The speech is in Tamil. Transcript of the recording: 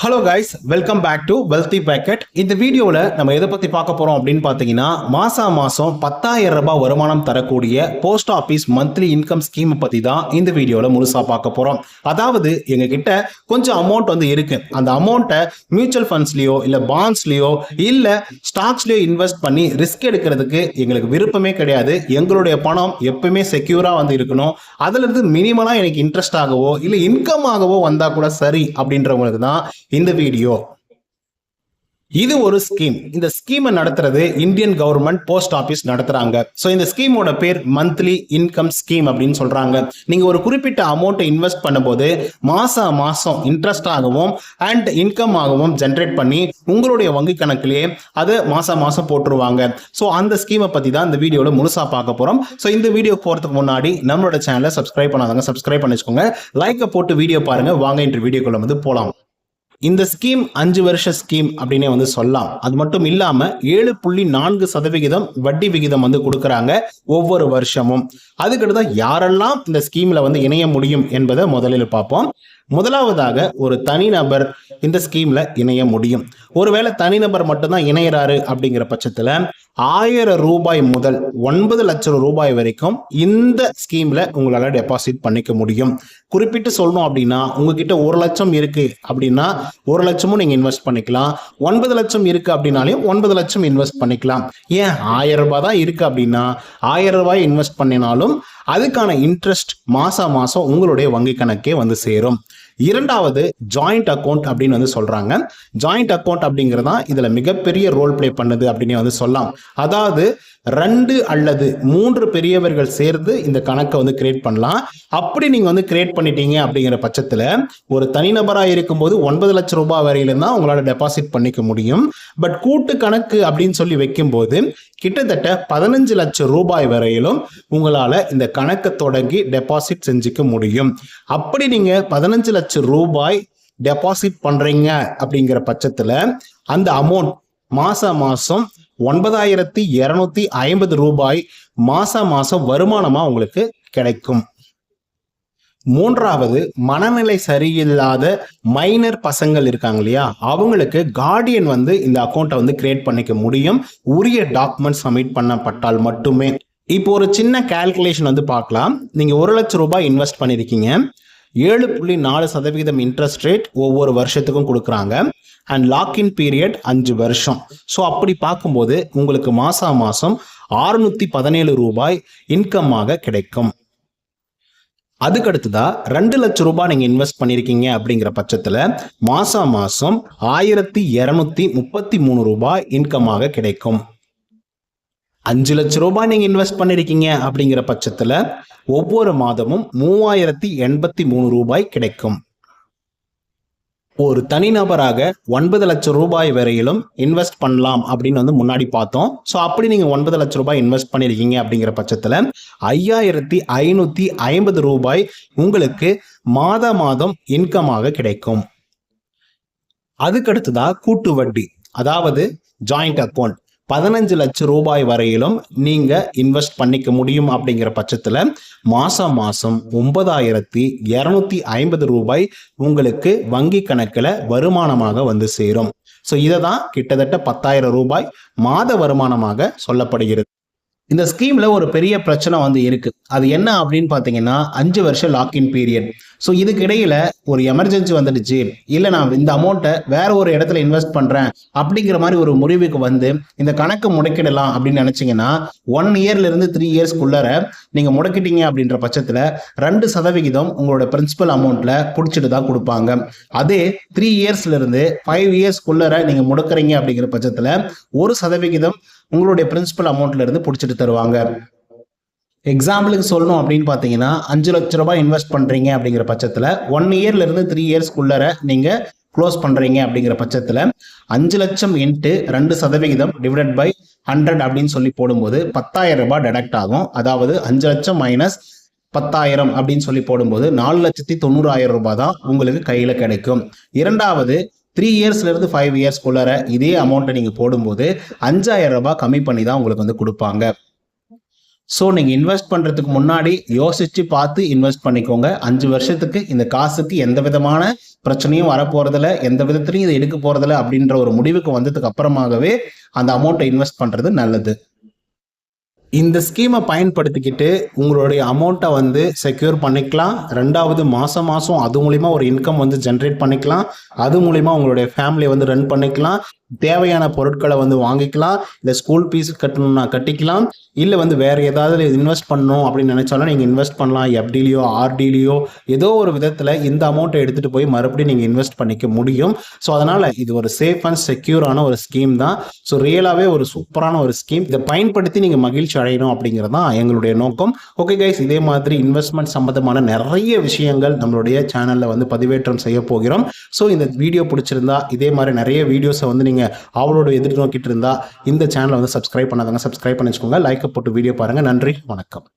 Hello guys welcome back to wealthy packet இந்த வீடியோவில் நம்ம எதை பற்றி பார்க்க போகிறோம் அப்படின்னு பார்த்தீங்கன்னா மாதம் மாதம் பத்தாயிரம் ரூபாய் வருமானம் தரக்கூடிய போஸ்ட் ஆஃபீஸ் மந்த்லி இன்கம் ஸ்கீமை பற்றி தான் இந்த வீடியோவில் முழுசாக பார்க்க போகிறோம் அதாவது எங்ககிட்ட கொஞ்சம் அமௌண்ட் வந்து இருக்குது அந்த அமௌண்ட்டை மியூச்சுவல் ஃபண்ட்ஸ்லேயோ இல்லை பாண்ட்ஸ்லேயோ இல்லை ஸ்டாக்ஸ்லேயோ இன்வெஸ்ட் பண்ணி ரிஸ்க் எடுக்கிறதுக்கு எங்களுக்கு விருப்பமே கிடையாது. எங்களுடைய பணம் எப்பவுமே செக்யூராக வந்து இருக்கணும். அதுலேருந்து மினிமலாக எனக்கு இன்ட்ரெஸ்ட் ஆகவோ இல்லை இன்கம் ஆகவோ வந்தால் கூட சரி அப்படின்றவங்களுக்கு தான் இந்த வீடியோ. இது ஒரு ஸ்கீம் இந்த ஸ்கீமை நடத்துறது இந்தியன் கவர்மெண்ட் போஸ்ட் ஆஃபீஸ் நடத்துறாங்க. ஸோ இந்த ஸ்கீமோட பேர் மந்த்லி இன்கம் ஸ்கீம் அப்படின்னு சொல்றாங்க. நீங்க ஒரு குறிப்பிட்ட அமௌண்ட்டை இன்வெஸ்ட் பண்ணும்போது மாசா மாசம் இன்ட்ரெஸ்ட் ஆகவும் அண்ட் இன்கம் ஆகவும் ஜென்ரேட் பண்ணி உங்களுடைய வங்கி கணக்கிலேயே அதை மாசா மாசம் போட்டுருவாங்க. ஸோ அந்த ஸ்கீமை பத்தி தான் இந்த வீடியோவில் முழுசா பார்க்க போறோம். ஸோ இந்த வீடியோ போறதுக்கு முன்னாடி நம்மளோட சேனலை சப்ஸ்கிரைப் பண்ணாதாங்க சப்ஸ்கிரைப் பண்ணிச்சுக்கோங்க. லைக்கை போட்டு வீடியோ பாருங்க. வாங்க இன்று வீடியோக்குள்ள வந்து போலாம். இந்த ஸ்கீம் அஞ்சு வருஷ ஸ்கீம் அப்படின்னே வந்து சொல்லலாம். அது மட்டும் இல்லாம ஏழு புள்ளி நான்கு சதவிகிதம் வட்டி விகிதம் வந்து கொடுக்குறாங்க ஒவ்வொரு வருஷமும். அதுக்கடுத்து யாரெல்லாம் இந்த ஸ்கீம்ல வந்து இணைய முடியும் என்பதை முதலில் பார்ப்போம். முதலாவதாக ஒரு தனிநபர் இந்த ஸ்கீம்ல இணைய முடியும். ஒருவேளை தனிநபர் மட்டும்தான் இணையறாரு அப்படிங்கிற பட்சத்துல ஆயிரம் ரூபாய் முதல் ஒன்பது லட்சம் ரூபாய் வரைக்கும் இந்த ஸ்கீம்ல உங்களால டெபாசிட் பண்ணிக்க முடியும். குறிப்பிட்டு சொல்லணும் அப்படின்னா உங்ககிட்ட ஒரு லட்சம் இருக்கு அப்படின்னா ஒரு லட்சமும் நீங்க இன்வெஸ்ட் பண்ணிக்கலாம். ஒன்பது லட்சம் இருக்கு அப்படின்னாலையும் ஒன்பது லட்சம் இன்வெஸ்ட் பண்ணிக்கலாம். ஏன்? ஆயிரம் ரூபாய் தான் இருக்கு அப்படின்னா ஆயிரம் ரூபாய் இன்வெஸ்ட் பண்ணினாலும் அதுக்கான இன்ட்ரெஸ்ட் மாதம் மாசம் உங்களுடைய வங்கி கணக்கே வந்து சேரும். இரண்டாவது ஜாயிண்ட் அக்கௌண்ட் அப்படின்னு வந்து சொல்றாங்க. ஜாயிண்ட் அக்கௌண்ட் அப்படிங்கிறதா இதுல மிகப்பெரிய ரோல் ப்ளே பண்ணுது அப்படின்னு வந்து சொல்லலாம். அதாவது ரெண்டு அல்லது மூன்று பெரியவர்கள் சேர்ந்து இந்த கணக்கை வந்து கிரியேட் பண்ணலாம். அப்படி நீங்க வந்து கிரியேட் பண்ணிட்டீங்க அப்படிங்கிற பட்சத்துல ஒரு தனிநபராக இருக்கும்போது ஒன்பது லட்சம் ரூபாய் வரையிலும் தான் உங்களால டெபாசிட் பண்ணிக்க முடியும். பட் கூட்டு கணக்கு அப்படின்னு சொல்லி வைக்கும்போது கிட்டத்தட்ட பதினஞ்சு லட்சம் ரூபாய் வரையிலும் உங்களால இந்த கணக்கை தொடங்கி டெபாசிட் செஞ்சுக்க முடியும். அப்படி நீங்க பதினஞ்சு லட்சம் ரூபாய் டெபாசிட் பண்றீங்க அப்படிங்கிற பட்சத்துல அந்த அமௌண்ட் மாச மாசம் ஒன்பதாயிரத்தி இருநூத்தி ஐம்பது ரூபாய் மாச மாசம் வருமானமா உங்களுக்கு கிடைக்கும். மூன்றாவது மனநிலை சரியில்லாத மைனர் பசங்கள் இருக்காங்க இல்லையா? அவங்களுக்கு கார்டியன் வந்து இந்த அக்கௌண்ட்டை வந்து கிரியேட் பண்ணிக்க முடியும். உரிய டாக்குமெண்ட் சப்மிட் பண்ணப்பட்டால் மட்டுமே. இப்போ ஒரு சின்ன கால்குலேஷன் வந்து பார்க்கலாம். நீங்க ஒரு லட்சம் ரூபாய் இன்வெஸ்ட் பண்ணிருக்கீங்க. ஏழு புள்ளி நாலு சதவிகிதம் இன்ட்ரெஸ்ட் ரேட் ஒவ்வொரு வருஷத்துக்கும் கொடுக்குறாங்க. அண்ட் லாக்இன் பீரியட் அஞ்சு வருஷம். ஸோ அப்படி பார்க்கும்போது உங்களுக்கு மாசா மாசம் ஆறுநூத்தி பதினேழு ரூபாய் இன்கம்மாக கிடைக்கும். அதுக்கடுத்ததா ரெண்டு லட்சம் ரூபாய் நீங்கள் இன்வெஸ்ட் பண்ணியிருக்கீங்க அப்படிங்கிற பட்சத்தில் மாசா மாதம் ஆயிரத்தி இரநூத்தி முப்பத்தி மூணு ரூபாய் இன்கமாக கிடைக்கும். அஞ்சு லட்ச ரூபாய் நீங்க இன்வெஸ்ட் பண்ணிருக்கீங்க அப்படிங்கிற பட்சத்துல ஒவ்வொரு மாதமும் மூவாயிரத்தி எண்பத்தி மூணு ரூபாய் கிடைக்கும். ஒரு தனிநபராக ஒன்பது லட்சம் ரூபாய் வரையிலும் இன்வெஸ்ட் பண்ணலாம் அப்படின்னு வந்து முன்னாடி பார்த்தோம். ஸோ அப்படி நீங்க ஒன்பது லட்சம் ரூபாய் இன்வெஸ்ட் பண்ணிருக்கீங்க அப்படிங்கிற பட்சத்துல ஐயாயிரத்தி ஐநூத்தி ஐம்பது ரூபாய் உங்களுக்கு மாத மாதம் இன்கமாக கிடைக்கும். அதுக்கடுத்ததா கூட்டு வட்டி அதாவது ஜாயிண்ட் அக்கௌண்ட் பதினஞ்சு லட்சம் ரூபாய் வரையிலும் நீங்க இன்வெஸ்ட் பண்ணிக்க முடியும் அப்படிங்கிற பட்சத்துல மாசம் மாசம் ஒன்பதாயிரத்தி இரநூத்தி ஐம்பது ரூபாய் உங்களுக்கு வங்கி கணக்குல வருமானமாக வந்து சேரும். ஸோ இதை தான் கிட்டத்தட்ட பத்தாயிரம் ரூபாய் மாத வருமானமாக சொல்லப்படுகிறது. இந்த ஸ்கீம்ல ஒரு பெரிய பிரச்சனை வந்து இருக்கு. அது என்ன அப்படின்னு பார்த்தீங்கன்னா அஞ்சு வருஷம் லாக்இன் பீரியட் ஸோ இதுக்கு இடையில ஒரு எமர்ஜென்சி வந்துடுச்சு. இல்லை நான் இந்த அமௌண்ட்டை வேற ஒரு இடத்துல இன்வெஸ்ட் பண்றேன் அப்படிங்கிற மாதிரி ஒரு முடிவுக்கு வந்து இந்த கணக்கு முடக்கிடலாம் அப்படின்னு நினைச்சீங்கன்னா ஒன் இயர்ல இருந்து த்ரீ இயர்ஸ்க்குள்ளார நீங்க முடக்கிட்டீங்க அப்படின்ற பட்சத்தில் ரெண்டு சதவிகிதம் உங்களோட பிரின்சிபல் அமௌண்ட்ல பிடிச்சிட்டு தான் கொடுப்பாங்க. அதே த்ரீ இயர்ஸ்ல இருந்து ஃபைவ் இயர்ஸ்க்குள்ளார நீங்க முடக்கிறீங்க அப்படிங்கிற பட்சத்தில் ஒரு சதவிகிதம் உங்களுடைய பிரின்சிபல் அமௌண்ட்ல இருந்து பிடிச்சிட்டு தருவாங்க. எக்ஸாம்பிளுக்கு சொல்லணும் அப்படின்னு பார்த்தீங்கன்னா அஞ்சு லட்ச ரூபாய் இன்வெஸ்ட் பண்ணுறீங்க அப்படிங்கிற பட்சத்தில் ஒன் இயர்ல இருந்து த்ரீ இயர்ஸ்க்குள்ளர நீங்கள் க்ளோஸ் பண்ணுறீங்க அப்படிங்கிற பட்சத்தில் அஞ்சு லட்சம் இன்ட்டு ரெண்டு சதவிகிதம் டிவைடட் பை ஹண்ட்ரட் அப்படின்னு சொல்லி போடும்போது பத்தாயிரம் ரூபாய் டெடக்ட் ஆகும். அதாவது அஞ்சு லட்சம் மைனஸ் பத்தாயிரம் அப்படின்னு சொல்லி போடும்போது நாலு லட்சத்தி தொண்ணூறாயிரம் ரூபாய் தான் உங்களுக்கு கையில் கிடைக்கும். இரண்டாவது த்ரீ இயர்ஸ்லேருந்து ஃபைவ் இயர்ஸ்க்குள்ளார இதே அமௌண்ட்டை நீங்கள் போடும்போது அஞ்சாயிரம் ரூபாய் கம்மி பண்ணி தான் உங்களுக்கு வந்து கொடுப்பாங்க. ஸோ நீங்கள் இன்வெஸ்ட் பண்ணுறதுக்கு முன்னாடி யோசிச்சு பார்த்து இன்வெஸ்ட் பண்ணிக்கோங்க. அஞ்சு வருஷத்துக்கு இந்த காசுக்கு எந்த விதமான பிரச்சனையும் வரப்போறதில்ல எந்த விதத்துலையும் இதை எடுக்க போகிறதில்ல அப்படின்ற ஒரு முடிவுக்கு வந்ததுக்கு அப்புறமாகவே அந்த அமௌண்ட்டை இன்வெஸ்ட் பண்ணுறது நல்லது. இந்த ஸ்கீமை பயன்படுத்திக்கிட்டு உங்களுடைய அமௌண்ட்டை வந்து செக்யூர் பண்ணிக்கலாம். ரெண்டாவது மாதம் மாதம் அது மூலிமா ஒரு இன்கம் வந்து ஜென்ரேட் பண்ணிக்கலாம். அது மூலிமா உங்களுடைய ஃபேமிலியை வந்து ரன் பண்ணிக்கலாம். தேவையான பொருட்களை வந்து வாங்கிக்கலாம். இல்லை ஸ்கூல் ஃபீஸ் கட்டணும்னா கட்டிக்கலாம். இல்லை வந்து வேறு ஏதாவது இன்வெஸ்ட் பண்ணணும் அப்படின்னு நினச்சாலும் நீங்கள் இன்வெஸ்ட் பண்ணலாம். எஃப்டிலையோ ஆர்டிலையோ ஏதோ ஒரு விதத்தில் இந்த அமௌண்ட்டை எடுத்துகிட்டு போய் மறுபடியும் நீங்கள் இன்வெஸ்ட் பண்ணிக்க முடியும். ஸோ அதனால் இது ஒரு சேஃப் அண்ட் செக்யூரான ஒரு ஸ்கீம் தான். ஸோ ரியலாகவே ஒரு சூப்பரான ஒரு ஸ்கீம் இதை பயன்படுத்தி நீங்கள் மகிழ்ச்சி அடையணும் அப்படிங்கிறது தான் எங்களுடைய நோக்கம். ஓகே கைஸ் இதே மாதிரி இன்வெஸ்ட்மெண்ட் சம்மந்தமான நிறைய விஷயங்கள் நம்மளுடைய சேனலில் வந்து பதிவேற்றம் செய்ய போகிறோம். ஸோ இந்த வீடியோ பிடிச்சிருந்தா இதே மாதிரி நிறைய வீடியோஸை வந்து நீங்கள் அவளோட எதிர்நோக்கிட்டு இருந்தா இந்த சேனலை வந்து சப்ஸ்கிரைப் பண்ணாதாங்க. சப்ஸ்கிரைப் பண்ணி வச்சுக்கோங்க. லைக்கை போட்டு வீடியோ பாருங்கள் நன்றி. வணக்கம்.